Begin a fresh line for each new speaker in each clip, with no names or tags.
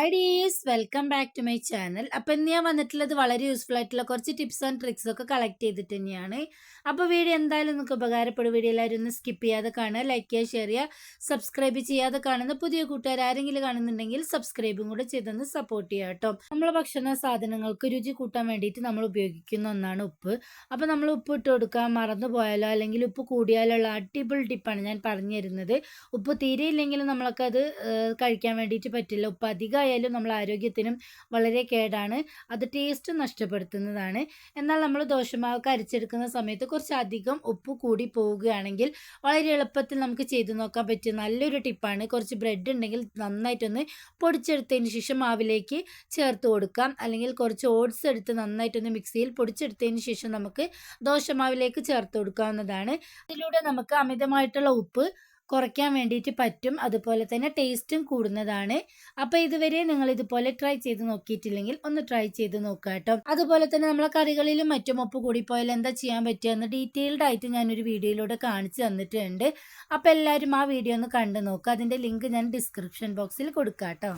Alrighty. Welcome back to my channel അപ്പോൾ ഇന്ന് ഞാൻ വന്നിട്ടുള്ളത് വളരെ യൂസ്ഫുൾ ആയിട്ടുള്ള കുറച്ച് ടിപ്സ് ആൻഡ് ട്രിക്സ് ഒക്കെ കളക്ട് ചെയ്തിട്ട് തന്നെയാണ്. അപ്പോൾ വീഡിയോ എന്തായാലും നിങ്ങൾക്ക് ഉപകാരപ്പെടും. വീഡിയോ എല്ലാവരും ഒന്ന് സ്കിപ്പ് ചെയ്യാതെ കാണുക ലൈക്ക് ചെയ്യുക ഷെയർ ചെയ്യുക സബ്സ്ക്രൈബ് ചെയ്യാതെ കാണുന്ന പുതിയ കൂട്ടുകാർ ആരെങ്കിലും കാണുന്നുണ്ടെങ്കിൽ സബ്സ്ക്രൈബും കൂടെ ചെയ്തൊന്ന് സപ്പോർട്ട് ചെയ്യുക കേട്ടോ. നമ്മൾ ഭക്ഷണ സാധനങ്ങൾക്ക് രുചി കൂട്ടാൻ വേണ്ടിയിട്ട് നമ്മൾ ഉപയോഗിക്കുന്ന ഒന്നാണ് ഉപ്പ്. അപ്പോൾ നമ്മൾ ഉപ്പ് ഇട്ട് കൊടുക്കാൻ മറന്നു പോയാലോ അല്ലെങ്കിൽ ഉപ്പ് കൂടിയാലോ ഉള്ള അടിപൊളി ടിപ്പാണ് ഞാൻ പറഞ്ഞു തരുന്നത്. ഉപ്പ് തീരെ ഇല്ലെങ്കിലും നമ്മളൊക്കെ അത് കഴിക്കാൻ വേണ്ടിയിട്ട് പറ്റില്ല. ഉപ്പ് അധികമായാലും നമ്മൾ ആരോഗ്യത്തിനും വളരെ കേടാണ്. അത് ടേസ്റ്റ് നഷ്ടപ്പെടുത്തുന്നതാണ്. എന്നാൽ നമ്മൾ ദോശമാവ് കരിച്ചെടുക്കുന്ന സമയത്ത് കുറച്ചധികം ഉപ്പ് കൂടി പോവുകയാണെങ്കിൽ വളരെ എളുപ്പത്തിൽ നമുക്ക് ചെയ്തു നോക്കാൻ പറ്റിയ നല്ലൊരു ടിപ്പാണ് കുറച്ച് ബ്രെഡ് ഉണ്ടെങ്കിൽ നന്നായിട്ടൊന്ന് പൊടിച്ചെടുത്തതിന് ശേഷം മാവിലേക്ക് ചേർത്ത് കൊടുക്കാം. അല്ലെങ്കിൽ കുറച്ച് ഓട്സ് എടുത്ത് നന്നായിട്ടൊന്ന് മിക്സിയിൽ പൊടിച്ചെടുത്തതിന് ശേഷം നമുക്ക് ദോശമാവിലേക്ക് ചേർത്ത് കൊടുക്കാവുന്നതാണ്. ഇതിലൂടെ നമുക്ക് അമിതമായിട്ടുള്ള ഉപ്പ് കുറയ്ക്കാൻ വേണ്ടിയിട്ട് പറ്റും. അതുപോലെ തന്നെ ടേസ്റ്റും കൂടുന്നതാണ്. അപ്പോൾ ഇതുവരെ നിങ്ങൾ ഇതുപോലെ ട്രൈ ചെയ്ത് നോക്കിയിട്ടില്ലെങ്കിൽ ഒന്ന് ട്രൈ ചെയ്ത് നോക്കുക കേട്ടോ. അതുപോലെ തന്നെ നമ്മളെ കറികളിലും മറ്റും ഉപ്പ് കൂടിപ്പോയാൽ എന്താ ചെയ്യാൻ പറ്റുക എന്ന് ഡീറ്റെയിൽഡ് ആയിട്ട് ഞാനൊരു വീഡിയോയിലൂടെ കാണിച്ചു തന്നിട്ടുണ്ട്. അപ്പോൾ എല്ലാവരും ആ വീഡിയോ ഒന്ന് കണ്ടു നോക്കുക അതിന്റെ ലിങ്ക് ഞാൻ ഡിസ്ക്രിപ്ഷൻ ബോക്സിൽ കൊടുക്കാം കേട്ടോ.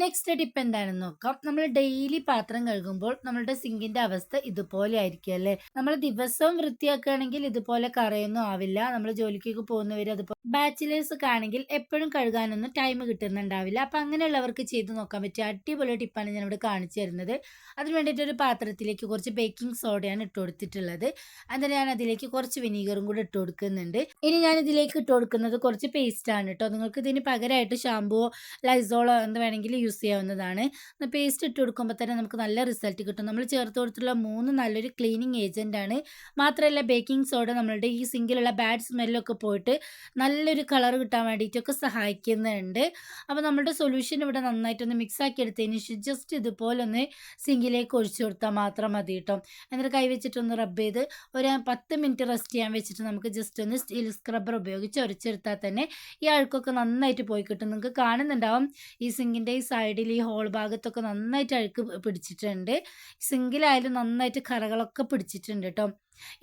നെക്സ്റ്റ് ടിപ്പ് എന്താണെന്ന് നോക്കാം. നമ്മൾ ഡെയിലി പാത്രം കഴുകുമ്പോൾ നമ്മളുടെ സിങ്കിന്റെ അവസ്ഥ ഇതുപോലെ ആയിരിക്കും അല്ലേ? നമ്മൾ ദിവസവും വൃത്തിയാക്കുകയാണെങ്കിൽ ഇതുപോലെ കറയൊന്നും ആവില്ല. നമ്മൾ ജോലിക്കൊക്കെ പോകുന്നവർ അതുപോലെ ബാച്ചിലേഴ്സ് ഒക്കെ ആണെങ്കിൽ എപ്പോഴും കഴുകാനൊന്നും ടൈം കിട്ടുന്നുണ്ടാവില്ല. അപ്പം അങ്ങനെയുള്ളവർക്ക് ചെയ്ത് നോക്കാൻ പറ്റിയ അടിപൊളി ടിപ്പാണ് ഞാൻ ഇവിടെ കാണിച്ചു തരുന്നത്. അതിന് വേണ്ടിയിട്ട് ഒരു പാത്രത്തിലേക്ക് കുറച്ച് ബേക്കിംഗ് സോഡയാണ് ഇട്ട് കൊടുത്തിട്ടുള്ളത്. എന്നിട്ട് ഞാൻ അതിലേക്ക് കുറച്ച് വിനീഗറും കൂടെ ഇട്ട് കൊടുക്കുന്നുണ്ട്. ഇനി ഞാൻ ഇതിലേക്ക് ഇട്ട് കൊടുക്കുന്നത് കുറച്ച് പേസ്റ്റാണ് കേട്ടോ. നിങ്ങൾക്ക് ഇതിന് പകരമായിട്ട് ഷാമ്പുവോ ലൈസോളോ എന്ത് വേണമെങ്കിലും യൂസ് ചെയ്യാവുന്നതാണ്. പേസ്റ്റ് ഇട്ട് കൊടുക്കുമ്പോൾ തന്നെ നമുക്ക് നല്ല റിസൾട്ട് കിട്ടും. നമ്മൾ ചേർത്ത് കൊടുത്തിട്ടുള്ള മൂന്ന് നല്ലൊരു ക്ലീനിങ് ഏജന്റ് ആണ്. മാത്രമല്ല ബേക്കിംഗ് സോഡ നമ്മളുടെ ഈ സിങ്കിലുള്ള ബാഡ് സ്മെല്ലൊക്കെ പോയിട്ട് നല്ലൊരു കളർ കിട്ടാൻ വേണ്ടിയിട്ടൊക്കെ സഹായിക്കുന്നുണ്ട്. അപ്പോൾ നമ്മുടെ സൊല്യൂഷൻ ഇവിടെ നന്നായിട്ടൊന്ന് മിക്സ് ആക്കി എടുത്തതിന് ശേഷം ജസ്റ്റ് ഇതുപോലെ ഒന്ന് സിങ്കിലേക്ക് ഒഴിച്ചു കൊടുത്താൽ മാത്രം മതി കേട്ടോ എന്നിട്ട് കൈ വെച്ചിട്ടൊന്ന് റബ്ബ് ചെയ്ത് ഒരു പത്ത് മിനിറ്റ് റെസ്റ്റ് ചെയ്യാൻ വെച്ചിട്ട് നമുക്ക് ജസ്റ്റ് ഒന്ന് സ്റ്റീൽ സ്ക്രബ്ബർ ഉപയോഗിച്ച് ഉരച്ചെടുത്താൽ തന്നെ ഈ അഴുക്കൊക്കെ നന്നായിട്ട് പോയി കിട്ടും. നിങ്ങൾക്ക് കാണുന്നുണ്ടാവും ഈ സിങ്കിന്റെ ഈ സൈഡിൽ ഈ ഹോൾ ഭാഗത്തൊക്കെ നന്നായിട്ട് അഴുക്ക് പിടിച്ചിട്ടുണ്ട്. സിങ്കിലായാലും നന്നായിട്ട് കറകളൊക്കെ പിടിച്ചിട്ടുണ്ട് കേട്ടോ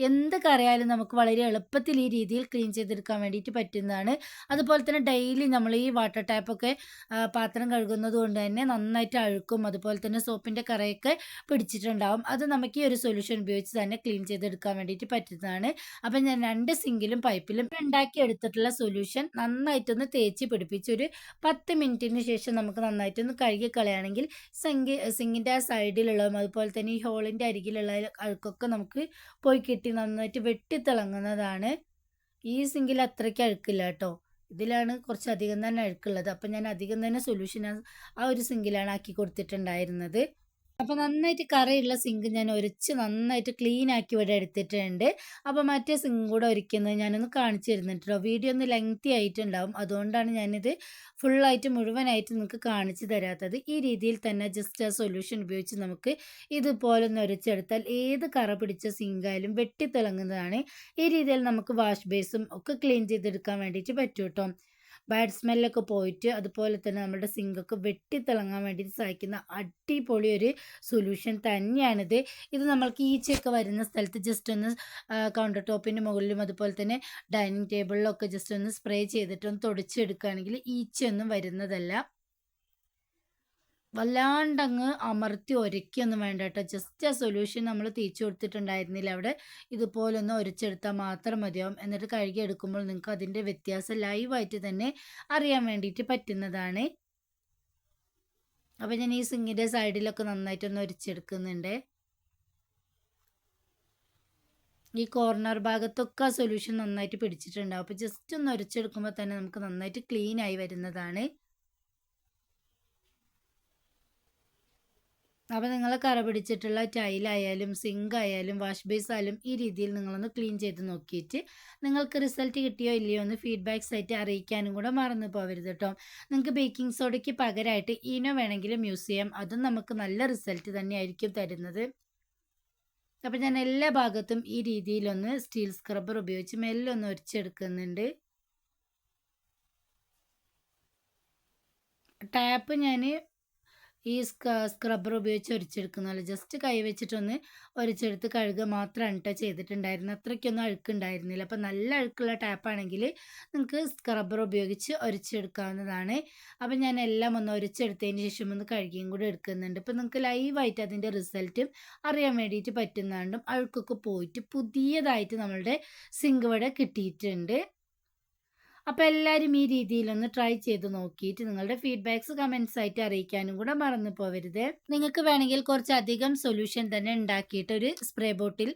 എന്ത് കറിയായാലും നമുക്ക് വളരെ എളുപ്പത്തിൽ ഈ രീതിയിൽ ക്ലീൻ ചെയ്തെടുക്കാൻ വേണ്ടിയിട്ട് പറ്റുന്നതാണ്. അതുപോലെ തന്നെ ഡെയിലി നമ്മൾ ഈ വാട്ടർ ടാപ്പൊക്കെ പാത്രം കഴുകുന്നത് കൊണ്ട് തന്നെ നന്നായിട്ട് അഴുക്കും. അതുപോലെ തന്നെ സോപ്പിന്റെ കറയൊക്കെ പിടിച്ചിട്ടുണ്ടാവും. അത് നമുക്ക് ഈ ഒരു സൊല്യൂഷൻ ഉപയോഗിച്ച് തന്നെ ക്ലീൻ ചെയ്തെടുക്കാൻ വേണ്ടിയിട്ട് പറ്റുന്നതാണ്. അപ്പം ഞാൻ രണ്ട് സിങ്കിലും പൈപ്പിലും ഉണ്ടാക്കി എടുത്തിട്ടുള്ള സൊല്യൂഷൻ നന്നായിട്ടൊന്ന് തേച്ച് പിടിപ്പിച്ച് ഒരു പത്ത് മിനിറ്റിന് ശേഷം നമുക്ക് നന്നായിട്ടൊന്ന് കഴുകി കളയുകയാണെങ്കിൽ സിങ്ക് സിങ്കിന്റെ ആ സൈഡിലുള്ളതും അതുപോലെ തന്നെ ഈ ഹോളിന്റെ അരികിലുള്ള അഴുക്കൊക്കെ നമുക്ക് പോയി കിട്ടി നന്നായിട്ട് വെട്ടിത്തിളങ്ങുന്നതാണ്. ഈ സിങ്കിൽ അത്രയ്ക്ക് അഴുക്കില്ല കേട്ടോ. ഇതിലാണ് കുറച്ച് അധികം തന്നെ അഴുക്കുള്ളത്. അപ്പം ഞാൻ അധികം തന്നെ സൊല്യൂഷൻ ആ ഒരു സിങ്കിലാണ് ആക്കി കൊടുത്തിട്ടുണ്ടായിരുന്നത്. അപ്പോൾ നന്നായിട്ട് കറിയുള്ള സിങ്ക് ഞാൻ ഒരച്ച് നന്നായിട്ട് ക്ലീൻ ആക്കി ഇവിടെ എടുത്തിട്ടുണ്ട്. അപ്പോൾ മറ്റേ സിങ്ക് കൂടെ ഒരിക്കുന്നത് ഞാനൊന്ന് കാണിച്ചു തരുന്നുണ്ടോ വീഡിയോ ഒന്ന് ലെങ്തി ആയിട്ടുണ്ടാവും. അതുകൊണ്ടാണ് ഞാനിത് ഫുള്ളായിട്ട് മുഴുവനായിട്ട് നിങ്ങൾക്ക് കാണിച്ചു തരാത്തത്. ഈ രീതിയിൽ തന്നെ ജസ്റ്റ് ആ സൊല്യൂഷൻ ഉപയോഗിച്ച് നമുക്ക് ഇതുപോലെ ഒന്ന് ഒരച്ചെടുത്താൽ ഏത് കറ പിടിച്ച സിങ്കായാലും വെട്ടിത്തിളങ്ങുന്നതാണ് ഈ രീതിയിൽ നമുക്ക് വാഷ് ബേസും ഒക്കെ ക്ലീൻ ചെയ്തെടുക്കാൻ വേണ്ടിയിട്ട് പറ്റും കേട്ടോ ബാഡ് സ്മെല്ലൊക്കെ പോയിട്ട് അതുപോലെ തന്നെ നമ്മുടെ സിങ്കൊക്കെ വെട്ടിത്തിളങ്ങാൻ വേണ്ടിയിട്ട് സഹായിക്കുന്ന അടിപൊളി ഒരു സൊല്യൂഷൻ തന്നെയാണിത്. ഇത് നമ്മൾക്ക് ഈച്ചയൊക്കെ വരുന്ന സ്ഥലത്ത് ജസ്റ്റ് ഒന്ന് കൗണ്ടർ ടോപ്പിന്റെ മുകളിലും അതുപോലെ തന്നെ ഡൈനിങ് ടേബിളിലൊക്കെ ജസ്റ്റ് ഒന്ന് സ്പ്രേ ചെയ്തിട്ടൊന്ന് തുടച്ചെടുക്കുകയാണെങ്കിൽ ഈച്ചയൊന്നും വരുന്നതല്ല. വല്ലാണ്ടങ്ങ് അമർത്തി ഒരക്കിയൊന്നും വേണ്ട കേട്ടോ. ജസ്റ്റ് ആ സൊല്യൂഷൻ നമ്മൾ തിരിച്ചു കൊടുത്തിട്ടുണ്ടായിരുന്നില്ല. അവിടെ ഇതുപോലെ ഒന്ന് ഒരച്ചെടുത്താൽ മാത്രം മതിയാവും. എന്നിട്ട് കഴുകി എടുക്കുമ്പോൾ നിങ്ങൾക്ക് അതിന്റെ വ്യത്യാസം ലൈവായിട്ട് തന്നെ അറിയാൻ വേണ്ടിയിട്ട് പറ്റുന്നതാണ്. അപ്പോൾ ഞാൻ ഈ സിങ്ങിന്റെ സൈഡിലൊക്കെ നന്നായിട്ടൊന്ന് ഒരച്ചെടുക്കുന്നുണ്ട്. ഈ കോർണർ ഭാഗത്തൊക്കെ സൊല്യൂഷൻ നന്നായിട്ട് പിടിച്ചിട്ടുണ്ടാവും അപ്പോൾ ജസ്റ്റ് ഒന്ന് ഒരച്ചെടുക്കുമ്പോൾ തന്നെ നമുക്ക് നന്നായിട്ട് ക്ലീൻ ആയി വരുന്നതാണ്. അപ്പോൾ നിങ്ങൾ കറ പിടിച്ചിട്ടുള്ള ടൈലായാലും സിങ്ക് ആയാലും വാഷ് ബേസ് ആയാലും ഈ രീതിയിൽ നിങ്ങളൊന്ന് ക്ലീൻ ചെയ്ത് നോക്കിയിട്ട് നിങ്ങൾക്ക് റിസൾട്ട് കിട്ടിയോ ഇല്ലയോ എന്ന് ഫീഡ്ബാക്ക് സൈറ്റ് അറിയിക്കാനും കൂടെ മറന്നു പോകരുത് കേട്ടോ നിങ്ങൾക്ക് ബേക്കിംഗ് സോഡയ്ക്ക് പകരമായിട്ട് ഈനോ വേണമെങ്കിലും യൂസ് ചെയ്യാം. അതും നമുക്ക് നല്ല റിസൾട്ട് തന്നെയായിരിക്കും തരുന്നത്. അപ്പോൾ ഞാൻ എല്ലാ ഭാഗത്തും ഈ രീതിയിലൊന്ന് സ്റ്റീൽ സ്ക്രബ്ബർ ഉപയോഗിച്ച് മെല്ലെ ഒന്ന് ഒരിച്ചെടുക്കുന്നുണ്ട്. ടാപ്പ് ഞാൻ ഈ സ്ക്രബ്ബർ ഉപയോഗിച്ച് ഒരിച്ചെടുക്കുന്നതല്ല ജസ്റ്റ് കൈ വെച്ചിട്ടൊന്ന് ഒരിച്ചെടുത്ത് കഴുകുക മാത്രമാണ് കേട്ടോ ചെയ്തിട്ടുണ്ടായിരുന്നത്. അത്രയ്ക്കൊന്നും അഴുക്കുണ്ടായിരുന്നില്ല. അപ്പോൾ നല്ല അഴുക്കുള്ള ടാപ്പാണെങ്കിൽ നിങ്ങൾക്ക് സ്ക്രബ്ബർ ഉപയോഗിച്ച് ഒരിച്ചെടുക്കാവുന്നതാണ്. അപ്പോൾ ഞാൻ എല്ലാം ഒന്ന് ഒരിച്ചെടുത്തതിന് ശേഷം ഒന്ന് കഴുകിയും കൂടി എടുക്കുന്നുണ്ട്. ഇപ്പോൾ നിങ്ങൾക്ക് ലൈവായിട്ട് അതിന്റെ റിസൾട്ടും അറിയാൻ വേണ്ടിയിട്ട് പറ്റുന്നതുകൊണ്ടും അഴുക്കൊക്കെ പോയിട്ട് പുതിയതായിട്ട് നമ്മളുടെ സിങ്ക് വട കിട്ടിയിട്ടുണ്ട്. അപ്പോൾ എല്ലാവരും ഈ രീതിയിലൊന്ന് ട്രൈ ചെയ്ത് നോക്കിയിട്ട് നിങ്ങളുടെ ഫീഡ്ബാക്സ് കമൻസ് ആയിട്ട് അറിയിക്കാനും കൂടെ മറന്നു പോവരുത്. നിങ്ങൾക്ക് വേണമെങ്കിൽ കുറച്ചധികം സൊല്യൂഷൻ തന്നെ ഉണ്ടാക്കിയിട്ട് ഒരു സ്പ്രേ ബോട്ടിൽ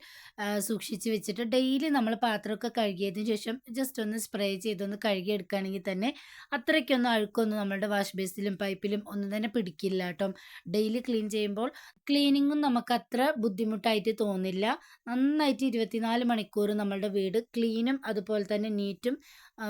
സൂക്ഷിച്ച് വെച്ചിട്ട് ഡെയിലി നമ്മൾ പാത്രമൊക്കെ കഴുകിയതിന് ശേഷം ജസ്റ്റ് ഒന്ന് സ്പ്രേ ചെയ്തൊന്ന് കഴുകിയെടുക്കുകയാണെങ്കിൽ തന്നെ അത്രയ്ക്കൊന്നും അഴുക്കൊന്നും നമ്മളുടെ വാഷ് ബേസിലും പൈപ്പിലും ഒന്നും തന്നെ പിടിക്കില്ല കേട്ടോ. ഡെയിലി ക്ലീൻ ചെയ്യുമ്പോൾ ക്ലീനിങ്ങും നമുക്ക് അത്ര ബുദ്ധിമുട്ടായിട്ട് തോന്നില്ല. നന്നായിട്ട് ഇരുപത്തിനാല് മണിക്കൂർ നമ്മളുടെ വീട് ക്ലീനും അതുപോലെ തന്നെ നീറ്റും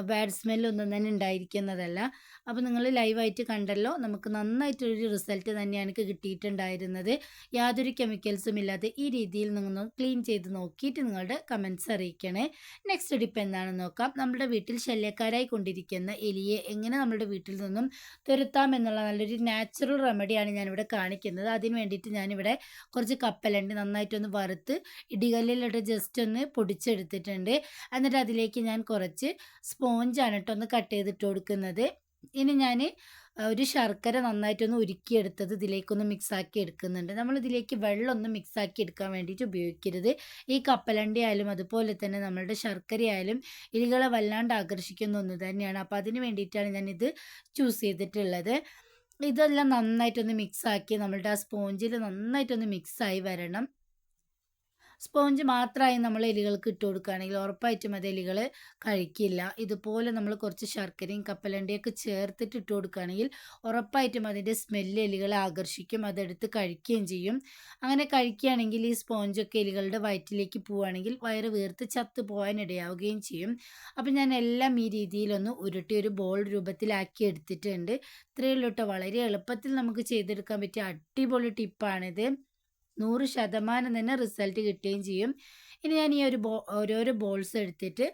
ബാഡ് സ്മെല്ലൊന്നും തന്നെ ഉണ്ടായിരിക്കുന്നതല്ല. അപ്പോൾ നിങ്ങൾ ലൈവായിട്ട് കണ്ടല്ലോ നമുക്ക് നന്നായിട്ടൊരു റിസൾട്ട് തന്നെയാണ് കിട്ടിയിട്ടുണ്ടായിരുന്നത്. യാതൊരു കെമിക്കൽസും ഇല്ലാതെ ഈ രീതിയിൽ നിങ്ങൾ ക്ലീൻ ചെയ്ത് നോക്കിയിട്ട് നിങ്ങളുടെ കമൻസ് അറിയിക്കണേ. നെക്സ്റ്റ് ടിപ്പ് എന്താണെന്ന് നോക്കാം. നമ്മുടെ വീട്ടിൽ ശല്യക്കാരായി കൊണ്ടിരിക്കുന്ന എലിയെ എങ്ങനെ നമ്മുടെ വീട്ടിൽ നിന്നും തുരത്താം എന്നുള്ള നല്ലൊരു നാച്ചുറൽ റെമഡിയാണ് ഞാനിവിടെ കാണിക്കുന്നത്. അതിന് വേണ്ടിയിട്ട് ഞാനിവിടെ കുറച്ച് കപ്പലുണ്ട് നന്നായിട്ടൊന്ന് വറുത്ത് ഇടികല്ലിലിട്ട് ജസ്റ്റ് ഒന്ന് പൊടിച്ചെടുത്തിട്ടുണ്ട്. എന്നിട്ട് അതിലേക്ക് ഞാൻ കുറച്ച് സ്പോഞ്ചാണ് കേട്ടോ ഒന്ന് കട്ട് ചെയ്തിട്ട് കൊടുക്കുന്നത്. ഇനി ഞാൻ ഒരു ശർക്കര നന്നായിട്ടൊന്ന് ഉരുക്കിയെടുത്തത് ഇതിലേക്കൊന്ന് മിക്സാക്കി എടുക്കുന്നുണ്ട്. നമ്മൾ ഇതിലേക്ക് വെള്ളം ഒന്ന് മിക്സാക്കി എടുക്കാൻ വേണ്ടിയിട്ട് ഉപയോഗിക്കരുത്. ഈ കപ്പലണ്ടി ആയാലും അതുപോലെ തന്നെ നമ്മളുടെ ശർക്കര ആയാലും ഇലികളെ വല്ലാണ്ട് ആകർഷിക്കുന്ന ഒന്ന് തന്നെയാണ്. അപ്പോൾ അതിന് വേണ്ടിയിട്ടാണ് ഞാനിത് ചൂസ് ചെയ്തിട്ടുള്ളത്. ഇതെല്ലാം നന്നായിട്ടൊന്ന് മിക്സാക്കി നമ്മളുടെ ആ സ്പോഞ്ചിൽ നന്നായിട്ടൊന്ന് മിക്സായി വരണം. സ്പോഞ്ച് മാത്രമായി നമ്മൾ എലികൾക്ക് ഇട്ട് കൊടുക്കുകയാണെങ്കിൽ ഉറപ്പായിട്ടും അത് എലികൾ കഴിക്കില്ല. ഇതുപോലെ നമ്മൾ കുറച്ച് ശർക്കരയും കപ്പലണ്ടിയൊക്കെ ചേർത്തിട്ട് ഇട്ട് കൊടുക്കുകയാണെങ്കിൽ ഉറപ്പായിട്ടും അതിന്റെ സ്മെല്ല് എലികളെ ആകർഷിക്കും. അതെടുത്ത് കഴിക്കുകയും ചെയ്യും. അങ്ങനെ കഴിക്കുകയാണെങ്കിൽ ഈ സ്പോഞ്ചൊക്കെ എലികളുടെ വയറ്റിലേക്ക് പോവുകയാണെങ്കിൽ വയറ് വീർത്ത് ചത്ത് പോകാനിടയാവുകയും ചെയ്യും. അപ്പം ഞാൻ എല്ലാം ഈ രീതിയിലൊന്ന് ഉരുട്ടി ഒരു ബോൾ രൂപത്തിലാക്കി എടുത്തിട്ടുണ്ട്. ഇത്രയുള്ള വളരെ എളുപ്പത്തിൽ നമുക്ക് ചെയ്തെടുക്കാൻ പറ്റിയ അടിപൊളി ടിപ്പാണിത്. നൂറ് ശതമാനം തന്നെ റിസൾട്ട് കിട്ടുകയും ചെയ്യും. ഇനി ഞാൻ ഈ ഒരു ബോ ഓരോരോ ബോൾസ് എടുത്തിട്ട്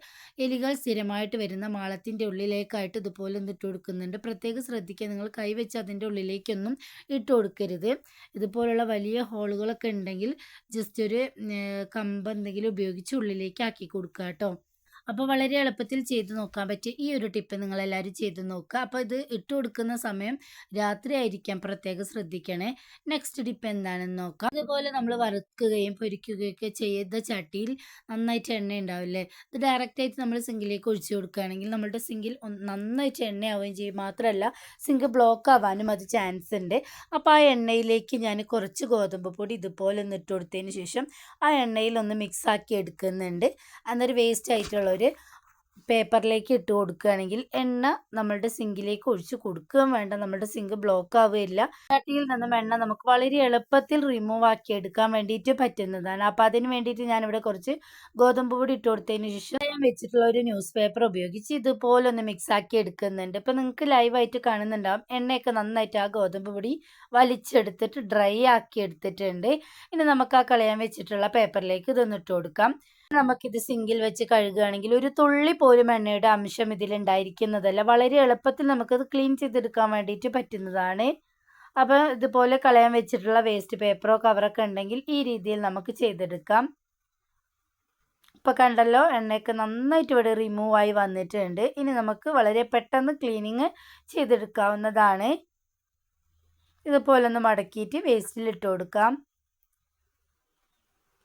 എലികൾ സ്ഥിരമായിട്ട് വരുന്ന മാളത്തിന്റെ ഉള്ളിലേക്കായിട്ട് ഇതുപോലെ ഒന്ന് ഇട്ട് കൊടുക്കുന്നുണ്ട്. പ്രത്യേകം ശ്രദ്ധിക്കുക നിങ്ങൾ കൈവച്ച് അതിന്റെ ഉള്ളിലേക്കൊന്നും ഇട്ട് കൊടുക്കരുത്. ഇതുപോലുള്ള വലിയ ഹോളുകളൊക്കെ ഉണ്ടെങ്കിൽ ജസ്റ്റ് ഒരു കമ്പ് എന്തെങ്കിലും ഉപയോഗിച്ച് ഉള്ളിലേക്ക് ആക്കി കൊടുക്കുക കേട്ടോ. അപ്പോൾ വളരെ എളുപ്പത്തിൽ ചെയ്ത് നോക്കാൻ പറ്റിയ ഈ ഒരു ടിപ്പ് നിങ്ങളെല്ലാവരും ചെയ്ത് നോക്കുക. അപ്പോൾ ഇത് ഇട്ട് കൊടുക്കുന്ന സമയം രാത്രി ആയിരിക്കാം പ്രത്യേകം ശ്രദ്ധിക്കണേ. നെക്സ്റ്റ് ടിപ്പ് എന്താണെന്ന് നോക്കാം. അതുപോലെ നമ്മൾ വറുക്കുകയും പൊരിക്കുകയും ഒക്കെ ചെയ്ത ചട്ടിയിൽ നന്നായിട്ട് എണ്ണ ഉണ്ടാവില്ലേ? ഇത് ഡയറക്റ്റായിട്ട് നമ്മൾ സിങ്കിലേക്ക് ഒഴിച്ചു കൊടുക്കുകയാണെങ്കിൽ നമ്മുടെ സിങ്കിൽ നന്നായിട്ട് എണ്ണയാവുകയും ചെയ്യും. മാത്രമല്ല സിങ്ക് ബ്ലോക്ക് ആവാനും അത് ചാൻസ് ഉണ്ട്. അപ്പോൾ ആ എണ്ണയിലേക്ക് ഞാൻ കുറച്ച് ഗോതമ്പ് പൊടി ഇതുപോലെ ഒന്ന് ഇട്ട് കൊടുത്തതിന് ശേഷം ആ എണ്ണയിൽ ഒന്ന് മിക്സ് ആക്കി എടുക്കുന്നുണ്ട്. അന്നൊരു വേസ്റ്റ് ആയിട്ടുള്ള ഒരു പേപ്പറിലേക്ക് ഇട്ട് കൊടുക്കുകയാണെങ്കിൽ എണ്ണ നമ്മളുടെ സിങ്കിലേക്ക് ഒഴിച്ച് കൊടുക്കുകയും വേണ്ട. നമ്മുടെ സിങ്ക് ബ്ലോക്ക് ആവുകയില്ല. ചട്ടിയിൽ നിന്നും എണ്ണ നമുക്ക് വളരെ എളുപ്പത്തിൽ റിമൂവ് ആക്കി എടുക്കാൻ വേണ്ടിയിട്ട് പറ്റുന്നതാണ്. അപ്പോൾ അതിന് വേണ്ടിയിട്ട് ഞാനിവിടെ കുറച്ച് ഗോതമ്പ് പൊടി ഇട്ട് കൊടുത്തതിന് ശേഷം ഞാൻ വെച്ചിട്ടുള്ള ഒരു ന്യൂസ് പേപ്പർ ഉപയോഗിച്ച് ഇതുപോലെ ഒന്ന് മിക്സ് ആക്കി എടുക്കുന്നുണ്ട്. ഇപ്പം നിങ്ങൾക്ക് ലൈവായിട്ട് കാണുന്നുണ്ടാവും. എണ്ണയൊക്കെ നന്നായിട്ട് ആ ഗോതമ്പ് പൊടി വലിച്ചെടുത്തിട്ട് ഡ്രൈ ആക്കി എടുത്തിട്ടുണ്ട്. ഇനി നമുക്ക് ആ കളയാൻ വെച്ചിട്ടുള്ള പേപ്പറിലേക്ക് ഇതൊന്നിട്ട് കൊടുക്കാം. നമുക്കിത് സിങ്കിൽ വെച്ച് കഴുകുകയാണെങ്കിൽ ഒരു തുള്ളി പോലും എണ്ണയുടെ അംശം ഇതിൽ ഉണ്ടായിരിക്കുന്നതല്ല വളരെ എളുപ്പത്തിൽ നമുക്കത് ക്ലീൻ ചെയ്തെടുക്കാൻ വേണ്ടിയിട്ട് പറ്റുന്നതാണ്. അപ്പോൾ ഇതുപോലെ കളയാൻ വെച്ചിട്ടുള്ള വേസ്റ്റ് പേപ്പറോ കവറൊക്കെ ഉണ്ടെങ്കിൽ ഈ രീതിയിൽ നമുക്ക് ചെയ്തെടുക്കാം. ഇപ്പോൾ കണ്ടല്ലോ എണ്ണയൊക്കെ നന്നായിട്ട് ഇവിടെ റിമൂവ് ആയി വന്നിട്ടുണ്ട്. ഇനി നമുക്ക് വളരെ പെട്ടെന്ന് ക്ലീനിങ് ചെയ്തെടുക്കാവുന്നതാണ്. ഇതുപോലെ ഒന്ന് മടക്കിയിട്ട് വേസ്റ്റിൽ ഇട്ട് കൊടുക്കാം.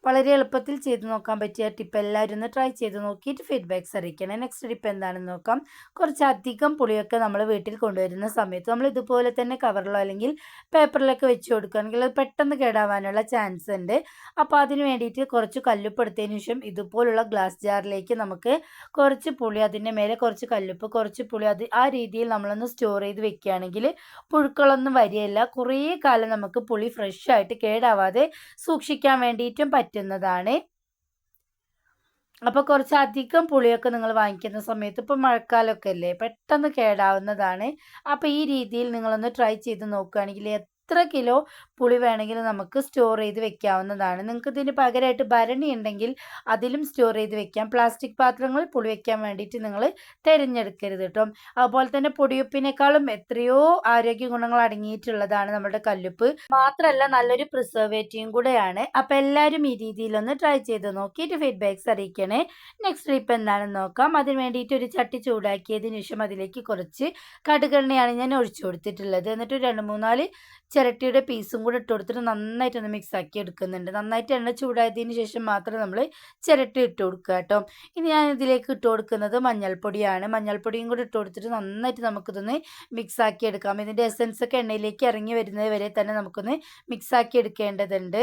വളരെ എളുപ്പത്തിൽ ചെയ്ത് നോക്കാൻ പറ്റിയ ടിപ്പ് എല്ലാവരും ഒന്ന് ട്രൈ ചെയ്ത് നോക്കിയിട്ട് ഫീഡ്ബാക്ക്സ് അറിയിക്കണം. നെക്സ്റ്റ് ടിപ്പ് എന്താണെന്ന് നോക്കാം. കുറച്ചധികം പുളിയൊക്കെ നമ്മൾ വീട്ടിൽ കൊണ്ടുവരുന്ന സമയത്ത് നമ്മൾ ഇതുപോലെ തന്നെ കവറിലോ അല്ലെങ്കിൽ പേപ്പറിലൊക്കെ വെച്ച് കൊടുക്കുകയാണെങ്കിൽ അത് പെട്ടെന്ന് കേടാവാനുള്ള ചാൻസ് ഉണ്ട്. അപ്പോൾ അതിന് വേണ്ടിയിട്ട് കുറച്ച് കല്ലുപ്പെടുത്തതിന് ശേഷം ഇതുപോലുള്ള ഗ്ലാസ് ജാറിലേക്ക് നമുക്ക് കുറച്ച് പുളി അതിന്റെ മേലെ കുറച്ച് കല്ലുപ്പ് കുറച്ച് പുളി അത് ആ രീതിയിൽ നമ്മളൊന്ന് സ്റ്റോർ ചെയ്ത് വെക്കുകയാണെങ്കിൽ പുഴുക്കളൊന്നും വരികയില്ല. കുറേ കാലം നമുക്ക് പുളി ഫ്രഷ് ആയിട്ട് കേടാവാതെ സൂക്ഷിക്കാൻ വേണ്ടിയിട്ടും പറ്റും. പറ്റുന്നതാണ്. അപ്പോൾ കുറച്ചധികം പുളിയൊക്കെ നിങ്ങൾ വാങ്ങിക്കുന്ന സമയത്ത് ഇപ്പോൾ മഴക്കാലമൊക്കെ അല്ലേ? പെട്ടെന്ന് കേടാവുന്നതാണ്. അപ്പോൾ ഈ രീതിയിൽ നിങ്ങളൊന്ന് ട്രൈ ചെയ്ത് നോക്കുകയാണെങ്കിൽ എത്ര കിലോ പുളി വേണമെങ്കിലും നമുക്ക് സ്റ്റോർ ചെയ്ത് വെക്കാവുന്നതാണ്. നിങ്ങൾക്ക് ഇതിന് പകരമായിട്ട് ഭരണി ഉണ്ടെങ്കിൽ അതിലും സ്റ്റോർ ചെയ്ത് വെക്കാം. പ്ലാസ്റ്റിക് പാത്രങ്ങളിൽ പുളി വെക്കാൻ വേണ്ടിയിട്ട് നിങ്ങൾ തിരഞ്ഞെടുക്കരുത് കേട്ടോ. അതുപോലെ തന്നെ പൊടിയുപ്പിനേക്കാളും എത്രയോ ആരോഗ്യ ഗുണങ്ങൾ അടങ്ങിയിട്ടുള്ളതാണ് നമ്മുടെ കല്ലുപ്പ്. മാത്രമല്ല നല്ലൊരു പ്രിസർവേറ്റീവും കൂടെയാണ്. അപ്പോൾ എല്ലാവരും ഈ രീതിയിലൊന്ന് ട്രൈ ചെയ്ത് നോക്കിയിട്ട് ഫീഡ്ബാക്ക്സ് അറിയിക്കണേ. നെക്സ്റ്റ് ട്രിപ്പ് എന്താണെന്ന് നോക്കാം. അതിന് വേണ്ടിയിട്ട് ഒരു ചട്ടി ചൂടാക്കിയതിന് ശേഷം അതിലേക്ക് കുറച്ച് കടുകെണ്ണയാണ് ഞാൻ ഒഴിച്ചു കൊടുത്തിട്ടുള്ളത്. എന്നിട്ട് രണ്ട് മൂന്നാൽ ചിരട്ടിയുടെ പീസും കൂടെ ഇട്ട് കൊടുത്തിട്ട് നന്നായിട്ടൊന്ന് മിക്സ് ആക്കി എടുക്കുന്നുണ്ട്. നന്നായിട്ട് എണ്ണ ചൂടായതിന് ശേഷം മാത്രം നമ്മൾ ചിരട്ടി ഇട്ട് കൊടുക്കുക കേട്ടോ. ഇനി ഞാൻ ഇതിലേക്ക് ഇട്ട് കൊടുക്കുന്നത് മഞ്ഞൾപ്പൊടിയാണ്. മഞ്ഞൾപ്പൊടിയും കൂടി ഇട്ട് കൊടുത്തിട്ട് നന്നായിട്ട് നമുക്കിതൊന്ന് മിക്സ് ആക്കി എടുക്കാം. ഇതിന്റെ എസൻസ് ഒക്കെ എണ്ണയിലേക്ക് ഇറങ്ങി വരുന്നത് വരെ തന്നെ നമുക്കൊന്ന് മിക്സ് ആക്കി എടുക്കേണ്ടതുണ്ട്.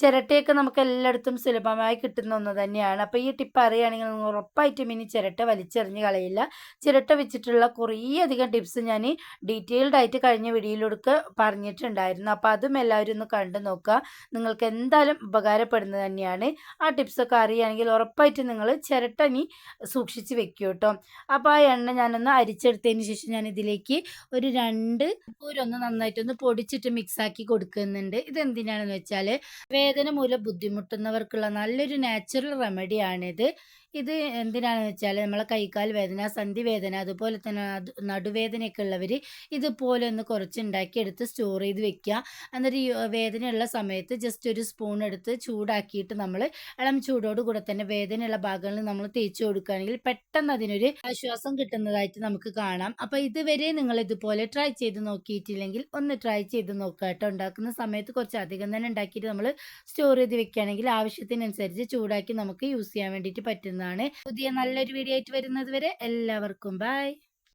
ചിരട്ടയൊക്കെ നമുക്ക് എല്ലായിടത്തും സുലഭമായി കിട്ടുന്ന ഒന്ന് തന്നെയാണ്. അപ്പോൾ ഈ ടിപ്പ് അറിയുകയാണെങ്കിൽ ഉറപ്പായിട്ടും ഇനി ചിരട്ട വലിച്ചെറിഞ്ഞ് കളയില്ല. ചിരട്ട വെച്ചിട്ടുള്ള കുറേ അധികം ടിപ്സ് ഞാൻ ഡീറ്റെയിൽഡ് ആയിട്ട് കഴിഞ്ഞ വീഡിയോയിലൊക്കെ പറഞ്ഞിട്ടുണ്ടായിരുന്നു. അപ്പോൾ അതും എല്ലാവരും ഒന്ന് കണ്ടു നോക്കുക. നിങ്ങൾക്ക് എന്തായാലും ഉപകാരപ്പെടുന്നത് തന്നെയാണ്. ആ ടിപ്സൊക്കെ അറിയുകയാണെങ്കിൽ ഉറപ്പായിട്ടും നിങ്ങൾ ചിരട്ട ഇനി സൂക്ഷിച്ച് വെക്കൂ കേട്ടോ. അപ്പോൾ ആ എണ്ണ ഞാനൊന്ന് അരിച്ചെടുത്തതിന് ശേഷം ഞാൻ ഇതിലേക്ക് ഒരു രണ്ട് ഒന്ന് നന്നായിട്ടൊന്ന് പൊടിച്ചിട്ട് മിക്സാക്കി കൊടുക്കുന്നുണ്ട്. ഇതെന്തിനാണെന്ന് വെച്ചാൽ വേദന മൂലം ബുദ്ധിമുട്ടുന്നവർക്കുള്ള നല്ലൊരു നാച്ചുറൽ റെമഡിയാണിത് ഇത് എന്തിനാണെന്ന് വെച്ചാൽ നമ്മളെ കൈക്കാൽ വേദന സന്ധി വേദന അതുപോലെ തന്നെ നടുവേദനയൊക്കെ ഉള്ളവർ ഇതുപോലെ ഒന്ന് കുറച്ച് ഉണ്ടാക്കിയെടുത്ത് സ്റ്റോർ ചെയ്ത് വെക്കുക. എന്നിട്ട് ഈ വേദനയുള്ള സമയത്ത് ജസ്റ്റ് ഒരു സ്പൂൺ എടുത്ത് ചൂടാക്കിയിട്ട് നമ്മൾ ഇളം ചൂടോട് കൂടെ തന്നെ വേദനയുള്ള ഭാഗങ്ങളിൽ നമ്മൾ തേച്ച് കൊടുക്കുകയാണെങ്കിൽ പെട്ടെന്ന് അതിനൊരു ആശ്വാസം കിട്ടുന്നതായിട്ട് നമുക്ക് കാണാം. അപ്പോൾ ഇതുവരെ നിങ്ങൾ ഇതുപോലെ ട്രൈ ചെയ്ത് നോക്കിയിട്ടില്ലെങ്കിൽ ഒന്ന് ട്രൈ ചെയ്ത് നോക്കുക കേട്ടോ. ഉണ്ടാക്കുന്ന സമയത്ത് കുറച്ച് അധികം തന്നെ ഉണ്ടാക്കിയിട്ട് നമ്മൾ സ്റ്റോർ ചെയ്ത് വെക്കുകയാണെങ്കിൽ ആവശ്യത്തിനനുസരിച്ച് ചൂടാക്കി നമുക്ക് യൂസ് ചെയ്യാൻ വേണ്ടിയിട്ട് പറ്റുന്നതാണ് പുതിയ നല്ലൊരു വീഡിയോ ആയിട്ട് വരുന്നത് വരെ എല്ലാവർക്കും ബൈ